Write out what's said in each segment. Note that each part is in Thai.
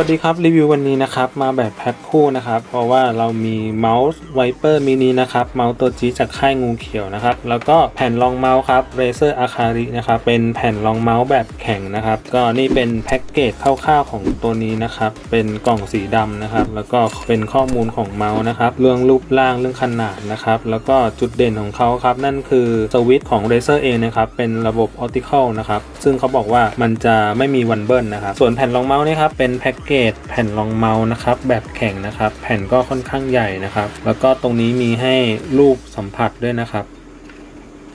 สวัสดีครับรีวิววันนี้นะครับมาแบบแพ็คคู่นะครับเพราะว่าเรามีเมาส์ไวเปอร์มินินะครับเมาส์ตัวจีจากค่ายงูเขียวนะครับแล้วก็แผ่นรองเมาส์ครับ Razer Akari นะครับเป็นแผ่นรองเมาส์แบบแข็งนะครับก็นี่เป็นแพ็กเกจคร่าวๆของตัวนี้นะครับเป็นกล่องสีดำนะครับแล้วก็เป็นข้อมูลของเมาส์นะครับเรื่องรูปร่างเรื่องขนาดนะครับแล้วก็จุดเด่นของเขาครับนั่นคือสวิตช์ของ Razer เองนะครับเป็นระบบ Optical นะครับซึ่งเขาบอกว่ามันจะไม่มีวันเบิลนะครับส่วนแผ่นรองเมาส์นี่ครับเป็นแพ็กเกจแผ่นรองเมาส์นะครับ แบบแข็งนะครับ แผ่นก็ค่อนข้างใหญ่นะครับ แล้วก็ตรงนี้มีให้รูปสัมผัสด้วยนะครับ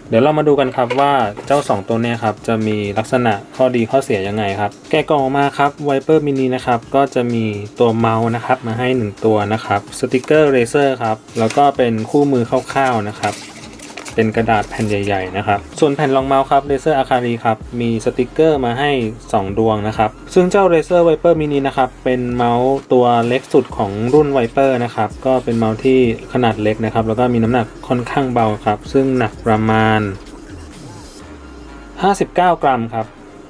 เดี๋ยวเรามาดูกันครับว่าเจ้า 2 ตัวนี้ครับจะมีลักษณะข้อดีข้อเสียยังไงครับ แกะกล่องออกมาครับ Viper Mini นะครับก็จะมีตัวเมาส์นะครับมาให้ 1 ตัวนะครับสติกเกอร์เรเซอร์ครับแล้วก็เป็นคู่มือคร่าวๆนะครับ เป็นกระดาษแผ่นใหญ่ ๆ นะครับ ส่วนแผ่นรองเมาส์ครับ Razer Akari ครับ มีสติกเกอร์มาให้ 2 ดวงนะครับ ซึ่งเจ้า Razer Viper Mini นะครับ เป็นเมาส์ตัวเล็กสุดของรุ่น Viper นะครับ ก็เป็นเมาส์ที่ขนาดเล็กนะครับ แล้วก็มีน้ำหนักค่อนข้างเบาครับ ซึ่งหนักประมาณ 59 กรัมครับ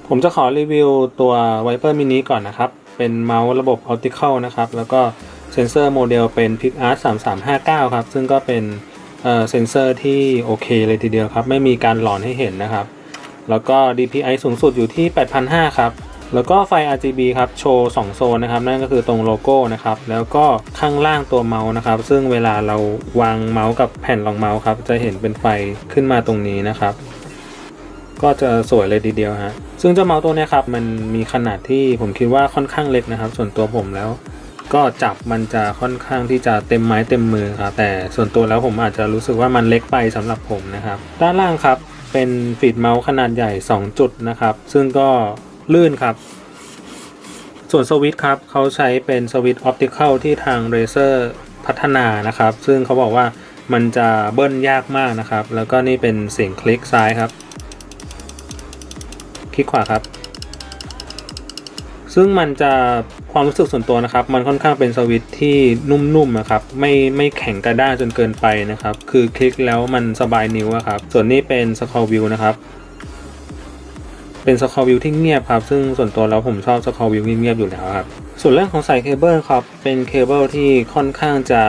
ผมจะขอรีวิวตัว Viper Mini ก่อนนะครับ เป็นเมาส์ระบบ Optical นะครับ แล้วก็เซนเซอร์โมเดลเป็น PicArt 3359 ครับ ซึ่งก็เป็น เออเซนเซอร์ที่โอเคเลยทีเดียวครับ ไม่มีการหลอนให้เห็นนะครับ แล้วก็ DPI สูงสุดอยู่ที่ 8,500 ครับ แล้วก็ไฟ RGB ครับ โชว์ 2 โซนนะครับ นั่นก็คือตรงโลโก้นะครับ แล้วก็ข้างล่างตัวเมาส์นะครับ ซึ่งเวลาเราวางเมาส์กับแผ่นรองเมาส์ครับ จะเห็นเป็นไฟขึ้นมาตรงนี้นะครับก็จะสวยเลยทีเดียวฮะ ซึ่งเจ้าเมาส์ตัวนี้ครับ มันมีขนาดที่ผมคิดว่าค่อนข้างเล็กนะครับ ส่วนตัวผมแล้ว ก็จับมันจะค่อนข้างที่จะเต็มไม้เต็มมือครับแต่ส่วนตัวแล้วผมอาจจะรู้สึกว่ามันเล็กไปสำหรับผมนะครับ ด้านล่างครับเป็นฟีดเมาส์ขนาดใหญ่ 2 จุดนะครับ ซึ่งก็ลื่นครับ ส่วนสวิตช์ครับเขาใช้เป็นสวิตช์ออปติคอลที่ทาง Razer พัฒนานะครับ ซึ่งเขาบอกว่ามันจะเบิ้ลยากมากนะครับ แล้วก็นี่เป็นเสียงคลิกซ้ายครับ คลิกขวาครับ ซึ่งมันจะความรู้สึกส่วนตัวนะครับ มันค่อนข้างเป็นสวิตที่นุ่มๆนะครับ ไม่ไม่แข็งกระด้างจนเกินไปนะครับ คือคลิกแล้วมันสบายนิ้วอะครับ ส่วนนี้เป็นสคอวิวนะครับเป็นสคอวิวที่เงียบครับ ซึ่งส่วนตัวแล้วผมชอบสคอวิวเงียบๆอยู่แล้วครับ ส่วนเรื่องของสายเคเบิลครับ เป็นเคเบิลที่ค่อนข้างจะ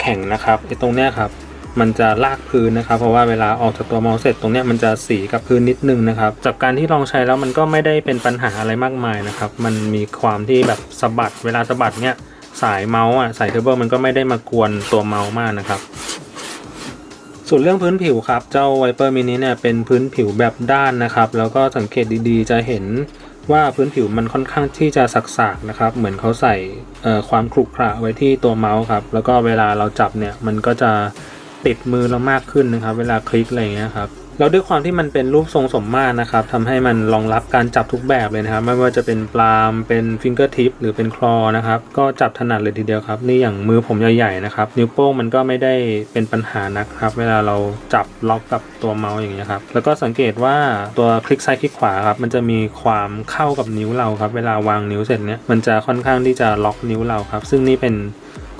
แข็งนะครับไอ้ตรงเนี้ยครับ มันจะลากพื้นนะครับ เพราะว่าเวลาออกจากตัวเมาส์เสร็จตรงเนี้ยมันจะสีกับพื้นนิดนึงนะครับ จากการที่ลองใช้แล้วมันก็ไม่ได้เป็นปัญหาอะไรมากมายนะครับ มันมีความที่แบบสะบัดเวลาสะบัดเนี้ยสายเมาส์อะสายเคเบิลมันก็ไม่ได้มากวนตัวเมาส์มากนะครับส่วนเรื่องพื้นผิวครับ เจ้า Viper Mini เนี่ยเป็นพื้นผิวแบบด้านนะครับ แล้วก็สังเกตดีๆ จะเห็นว่าพื้นผิวมันค่อนข้างที่จะสักๆนะครับ เหมือนเขาใส่ความขรุขระไว้ที่ตัวเมาส์ครับ แล้วก็เวลาเราจับเนี่ยมันก็จะ ติดมือเรามากขึ้นนะครับ เวลาคลิกอะไรอย่างเงี้ยครับแล้วด้วยความที่มันเป็นรูปทรงสมมาตรนะครับทำให้มันรองรับการจับทุกแบบเลยนะครับ ไม่ว่าจะเป็นปลามเป็นฟิงเกอร์ทิปหรือเป็นคลอนะครับ ก็จับถนัดเลยทีเดียวครับ นี่อย่างมือผมใหญ่ๆนะครับ นิ้วโป้งมันก็ไม่ได้เป็นปัญหานะครับ เวลาเราจับล็อกกับตัวเมาส์อย่างเงี้ยครับ แล้วก็สังเกตว่าตัวคลิกซ้ายคลิกขวาครับมันจะมีความเข้ากับนิ้วเราครับ เวลาวางนิ้วเสร็จเนี้ยมันจะค่อนข้างที่จะล็อกนิ้วเราครับ ซึ่งนี่เป็น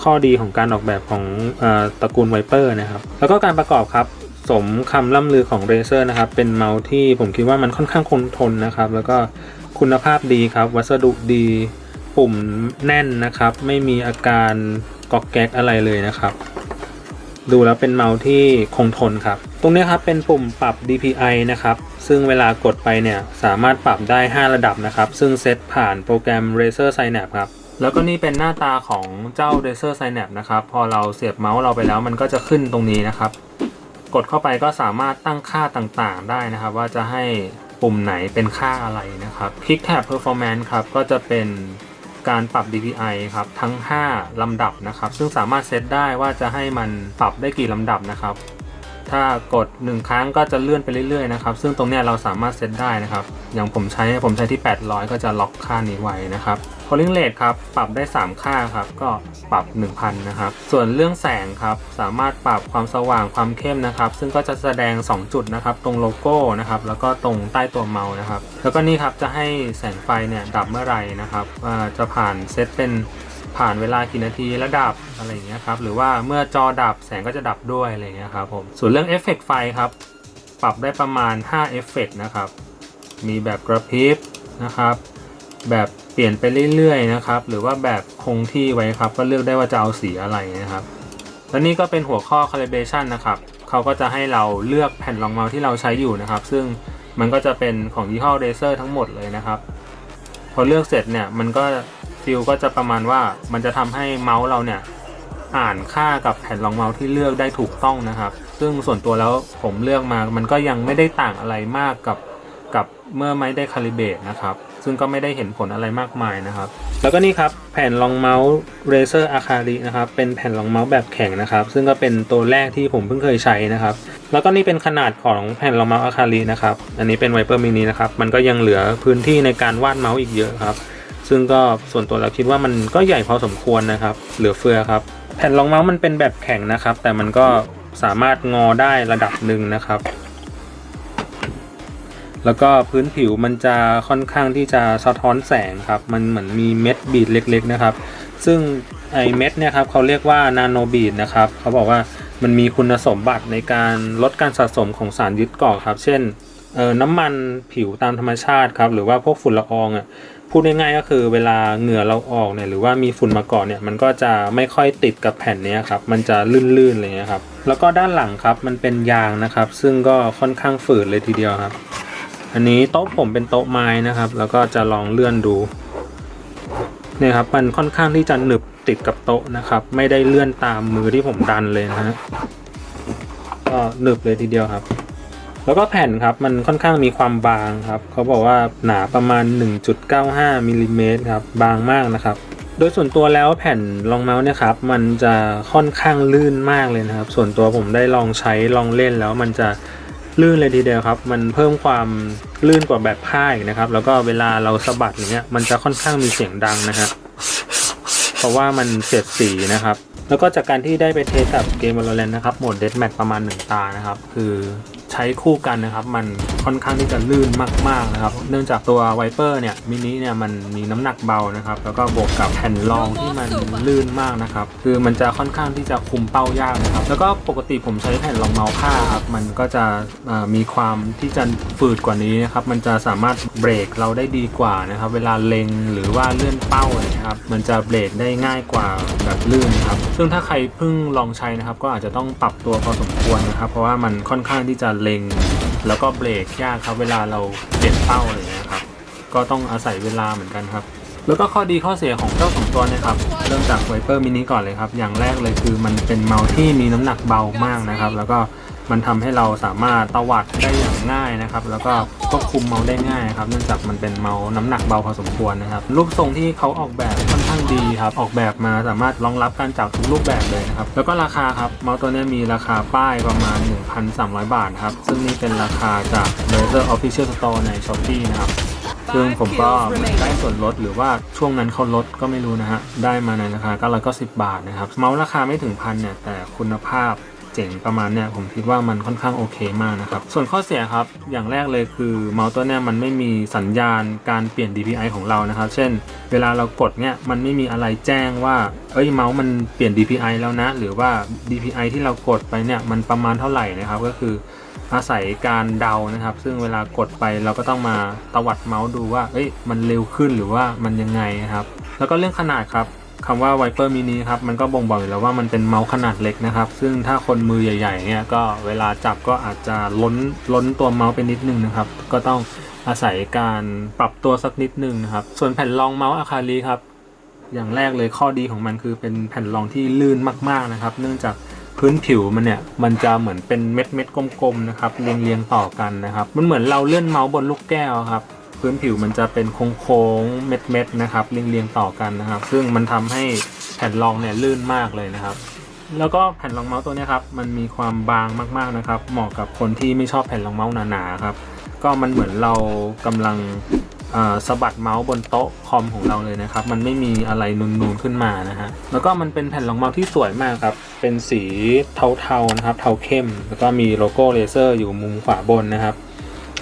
ข้อดีของการออกแบบของอตระกูลไวเปอร์นะครับ แล้วก็การประกอบครับสมคำล่ำลือของ Razer นะครับ เป็นเมาส์ที่ผมคิดว่ามันค่อนข้างคงทนนะครับ แล้วก็คุณภาพดีครับ วัสดุดี ปุ่มแน่นนะครับ ไม่มีอาการกอกแก๊กอะไรเลยนะครับ ดูแล้วเป็นเมาส์ที่คงทนครับ ตรงนี้ครับเป็นปุ่มปรับ DPI นะครับ ซึ่งเวลากดไปเนี่ยสามารถปรับได้ 5 ระดับนะครับ ซึ่งเซตผ่านโปรแกรม Razer Synapse ครับ แล้วก็นี่เป็นหน้าตาของเจ้า Razer Synapse นะครับ พอเราเสียบเมาส์เราไปแล้วมันก็จะขึ้นตรงนี้นะครับ กดเข้าไปก็สามารถตั้งค่าต่างๆ ได้นะครับ ว่าจะให้ปุ่มไหนเป็นค่าอะไรนะครับ Click Tab Performance ครับ ก็จะเป็นการปรับ DPI ครับทั้ง 5 ลำดับนะครับ ซึ่งสามารถเซตได้ว่าจะให้มันปรับได้กี่ลำดับนะครับ ถ้ากด 1 ครั้งก็จะเลื่อนไปเรื่อยๆนะครับ ซึ่งตรงนี้เราสามารถเซตได้นะครับ อย่างผมใช้ผมใช้ที่ 800 ก็จะล็อกค่านี้ไว้นะครับ Calling Rate ครับ ปรับได้ 3 ค่าครับ ก็ปรับ 1,000 นะครับ ส่วนเรื่องแสงครับ สามารถปรับความสว่างความเข้มนะครับ ซึ่งก็จะแสดง 2 จุดนะครับ ตรงโลโก้นะครับ แล้วก็ตรงใต้ตัวเมาส์นะครับ แล้วก็นี่ครับ จะให้แสงไฟเนี่ยดับเมื่อไหร่นะครับจะผ่านเซตเป็นผ่านเวลากี่นาทีแล้วดับอะไรอย่างเงี้ยครับ หรือว่าเมื่อจอดับแสงก็จะดับด้วยอะไรอย่างเงี้ยครับผม ส่วนเรื่องเอฟเฟกต์ไฟครับ ปรับได้ประมาณ5เอฟเฟกต์นะครับ มีแบบกระพริบนะครับ แบบ เปลี่ยนไปเรื่อยๆนะครับ หรือว่าแบบคงที่ไว้ครับ ก็เลือกได้ว่าจะเอาสีอะไรนะครับ และนี่ก็เป็นหัวข้อ calibration นะครับเขาก็จะให้เราเลือกแผ่นรองเมาส์ที่เราใช้อยู่นะครับ ซึ่งมันก็จะเป็นของยี่ห้อ Razer ทั้งหมดเลยนะครับ พอเลือกเสร็จเนี่ยมันก็ฟิลก็จะประมาณว่ามันจะทำให้เมาส์เราเนี่ยอ่านค่ากับแผ่นรองเมาส์ที่เลือกได้ถูกต้องนะครับ ซึ่งส่วนตัวแล้วผมเลือกมา มันก็ยังไม่ได้ต่างอะไรมากกับ กับเมื่อไม่ได้คาลิเบตนะครับ ซึ่งก็ไม่ได้เห็นผลอะไรมากมายนะครับ แล้วก็นี่ครับแผ่นรองเมาส์ Razer Akari นะครับ เป็นแผ่นรองเมาส์แบบแข็งนะครับ ซึ่งก็เป็นตัวแรกที่ผมเพิ่งเคยใช้นะครับ แล้วก็นี่เป็นขนาดของแผ่นรองเมาส์ Akari นะครับ อันนี้เป็น Viper Mini นะครับ มันก็ยังเหลือพื้นที่ในการวาดเมาส์อีกเยอะครับ ซึ่งก็ส่วนตัวเราคิดว่ามันก็ใหญ่พอสมควรนะครับ เหลือเฟือครับ แผ่นรองเมาส์มันเป็นแบบแข็งนะครับ แต่มันก็สามารถงอได้ระดับหนึ่งนะครับ แล้วก็พื้นผิวมันจะค่อนข้างที่จะสะท้อนแสงครับ มันเหมือนมีเม็ดบีดเล็กๆนะครับ ซึ่งไอเม็ดเนี่ยครับเขาเรียกว่านาโนบีดนะครับเขาบอกว่ามันมีคุณสมบัติในการลดการสะสมของสารยึดเกาะครับ เช่นเออน้ำมันผิวตามธรรมชาติครับ หรือว่าพวกฝุ่นละอองอะพูดง่ายๆก็คือเวลาเหงื่อเราออกเนี่ยหรือว่ามีฝุ่นมาเกาะเนี่ยมันก็จะไม่ค่อยติดกับแผ่นเนี้ยครับมันจะลื่นๆอะไรเงี้ยครับแล้วก็ด้านหลังครับมันเป็นยางนะครับ ซึ่งก็ค่อนข้างฝืดเลยทีเดียวครับ อันนี้โต๊ะผมเป็นโต๊ะไม้นะครับ แล้วก็จะลองเลื่อนดูเนี่ยครับมันค่อนข้างที่จะหนึบติดกับโต๊ะนะครับ ไม่ได้เลื่อนตามมือที่ผมดันเลยนะฮะก็หนึบเลยทีเดียวครับ แล้วก็แผ่นครับมันค่อนข้างมีความบางครับ เขาบอกว่าหนาประมาณ 1.95มิลลิเมตรครับบางมากนะครับโดยส่วนตัวแล้วแผ่นรองเมาส์เนี่ยครับมันจะค่อนข้างลื่นมากเลยนะครับ ส่วนตัวผมได้ลองใช้ลองเล่นแล้วมันจะลื่นเลยทีเดียวครับ มันเพิ่มความ ลื่นกว่าแบบผ้าอีกนะครับ แล้วก็เวลาเราสะบัดอย่างเงี้ยมันจะค่อนข้างมีเสียงดังนะฮะเพราะว่ามันเสียดสีนะครับ แล้วก็จากการที่ได้ไปเทสกับเกมบอลเลนนะครับโหมดเดสแมทประมาณ1ตานะครับ คือ ใช้คู่กันนะครับ มันค่อนข้างที่จะลื่นมากๆนะครับ เนื่องจากตัว Viper เนี่ยมินิเนี่ยมันมีน้ำหนักเบานะครับ แล้วก็บวกกับแผ่นรองที่มันลื่นมากนะครับ คือมันจะค่อนข้างที่จะคุมเป้ายากนะครับ แล้วก็ปกติผมใช้แผ่นรองเมาส์ผ้าครับ มันก็จะมีความที่จะฝืดกว่านี้นะครับ มันจะสามารถเบรกเราได้ดีกว่านะครับ เวลาเล็งหรือว่าเลื่อนเป้านะครับ มันจะเบรกได้ง่ายกว่าแบบลื่นครับ ซึ่งถ้าใครเพิ่งลองใช้นะครับ ก็อาจจะต้องปรับตัวพอสมควรนะครับ เพราะว่ามันค่อนข้างที่จะเล็ง แล้วก็เบรกยากครับ เวลาเราเปลี่ยนเป้าอะไรอย่างเงี้ยครับ ก็ต้องอาศัยเวลาเหมือนกันครับ แล้วก็ข้อดีข้อเสียของเจ้าสองตัวนะครับ เริ่มจากไวเปอร์มินิก่อนเลยครับ อย่างแรกเลยคือมันเป็นเมาส์ที่มีน้ำหนักเบามากนะครับ แล้วก็ มันทำให้เราสามารถตวัดได้อย่างง่ายนะครับ แล้วก็ควบคุมเมาส์ได้ง่ายครับเนื่องจากมันเป็นเมาส์น้ำหนักเบาพอสมควรนะครับ รูปทรงที่เขาออกแบบค่อนข้างดีครับ ออกแบบมาสามารถรองรับการจับทุกรูปแบบเลยนะครับ แล้วก็ราคาครับ เมาส์ตัวนี้มีราคาป้ายประมาณ 1,300 บาทครับ ซึ่งนี่เป็นราคาจาก Razer Official Store ใน Shopee นะครับซึ่งผมก็ได้ส่วนลดหรือว่าช่วงนั้นเขาลดก็ไม่รู้นะฮะ ได้มาในราคา990บาทนะครับ เมาส์ราคาไม่ถึงพันเนี่ยแต่คุณภาพ เจ๋งประมาณเนี่ยผมคิดว่ามันค่อนข้างโอเคมากนะครับ ส่วนข้อเสียครับอย่างแรกเลยคือเมาส์ตัวเนี้ยมันไม่มีสัญญาณการเปลี่ยน DPI ของเรานะครับ เช่น เวลาเรากดเนี่ยมันไม่มีอะไรแจ้งว่าเอ้ยเมาส์มันเปลี่ยน DPI แล้วนะ หรือว่า DPI ที่เรากดไปเนี่ยมันประมาณเท่าไหร่นะครับก็คืออาศัยการเดานะครับ ซึ่งเวลากดไปเราก็ต้องมาตวัดเมาส์ดูว่า เอ้ย มันเร็วขึ้นหรือว่ามันยังไงนะครับ แล้วก็เรื่องขนาดครับ คำว่า Viper Mini ครับมันก็บ่งบอกอยู่แล้วว่ามันเป็นเมาส์ขนาดเล็กนะครับ ซึ่งถ้าคนมือใหญ่ๆเนี่ยก็เวลาจับก็อาจจะล้นล้นตัวเมาส์ไปนิดนึงนะครับ ก็ต้องอาศัยการปรับตัวสักนิดนึงนะครับ ส่วนแผ่นรองเมาส์อาคาลีครับ อย่างแรกเลยข้อดีของมันคือเป็นแผ่นรองที่ลื่นมากๆนะครับ เนื่องจากพื้นผิวมันเนี่ยมันจะเหมือนเป็นเม็ดเม็ดกลมๆนะครับเรียงเรียงๆต่อกันนะครับ มันเหมือนเราเลื่อนเมาส์บนลูกแก้วครับ พื้นผิวมันจะเป็นโค้งๆเม็ดๆนะครับเรียงๆต่อกันนะครับ ซึ่งมันทำให้แผ่นรองเนี่ยลื่นมากเลยนะครับ แล้วก็แผ่นรองเมาส์ตัวนี้ครับมันมีความบางมากๆนะครับ เหมาะกับคนที่ไม่ชอบแผ่นรองเมาส์หนาๆครับก็มันเหมือนเรากำลังสะบัดเมาส์บนโต๊ะคอมของเราเลยนะครับ มันไม่มีอะไรนูนๆขึ้นมานะฮะ แล้วก็มันเป็นแผ่นรองเมาส์ที่สวยมากครับ เป็นสีเทาๆนะครับ เทาเข้ม แล้วก็มีโลโก้เลเซอร์อยู่มุมขวาบนนะครับ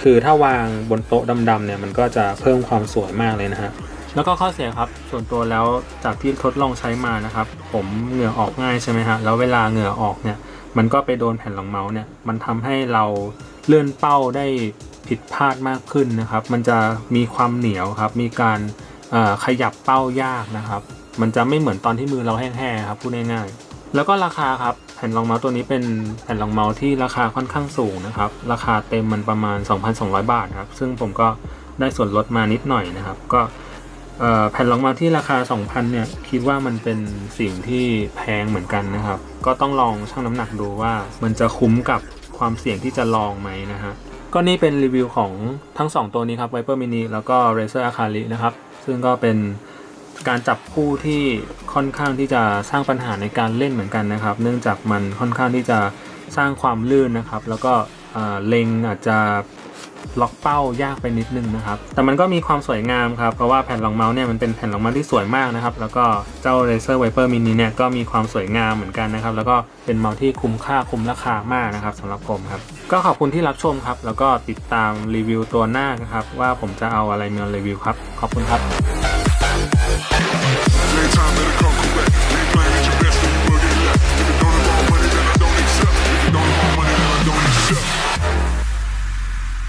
คือถ้าวางบนโต๊ะดำๆเนี่ยมันก็จะเพิ่มความสวยมากเลยนะฮะแล้วก็ข้อเสียครับส่วนตัวแล้วจากที่ทดลองใช้มานะครับ ผมเหงื่อออกง่ายใช่ไหมฮะแล้วเวลาเหงื่อออกเนี่ยมันก็ไปโดนแผ่นรองเมาส์เนี่ยมันทำให้เราเลื่อนเป้าได้ผิดพลาดมากขึ้นนะครับ มันจะมีความเหนียวครับ มีการขยับเป้ายากนะครับ มันจะไม่เหมือนตอนที่มือเราแห้งๆครับพูดง่ายๆแล้วก็ราคาครับ ผ่นรองเมาส์ตัวนี้เป็นแผ่นรองเมาส์ที่ราคาค่อนข้างสูงนะครับ ราคาเต็มมันประมาณ 2,200 บาทครับ ซึ่งผมก็ได้ส่วนลดมานิดหน่อยนะครับ ก็แผ่นรองเมาส์ที่ราคา 2,000 เนี่ย คิดว่ามันเป็นสิ่งที่แพงเหมือนกันนะครับ ก็ต้องลองชั่งน้ำหนักดูว่ามันจะคุ้มกับความเสี่ยงที่จะลองไหมนะฮะ ก็นี่เป็นรีวิวของทั้ง 2 ตัวนี้ครับ Viper Mini แล้วก็ Razer Akali นะครับ ซึ่งก็เป็น การจับคู่ที่ค่อนข้างที่จะสร้างปัญหาในการเล่นเหมือนกันนะครับ เนื่องจากมันค่อนข้างที่จะสร้างความลื่นนะครับ แล้วก็เล็งอาจจะล็อกเป้ายากไปนิดนึงนะครับ แต่มันก็มีความสวยงามครับ เพราะว่าแผ่นรองเมาส์เนี่ยมันเป็นแผ่นรองเมาส์ที่สวยมากนะครับ แล้วก็เจ้า Razer Viper Mini เนี่ยก็มีความสวยงามเหมือนกันนะครับ แล้วก็เป็นเมาส์ที่คุ้มค่าคุ้มราคามากนะครับสำหรับผมครับ ก็ขอบคุณที่รับชมครับ แล้วก็ติดตามรีวิวตัวหน้านะครับว่าผมจะเอาอะไรมารีวิวครับ ขอบคุณครับ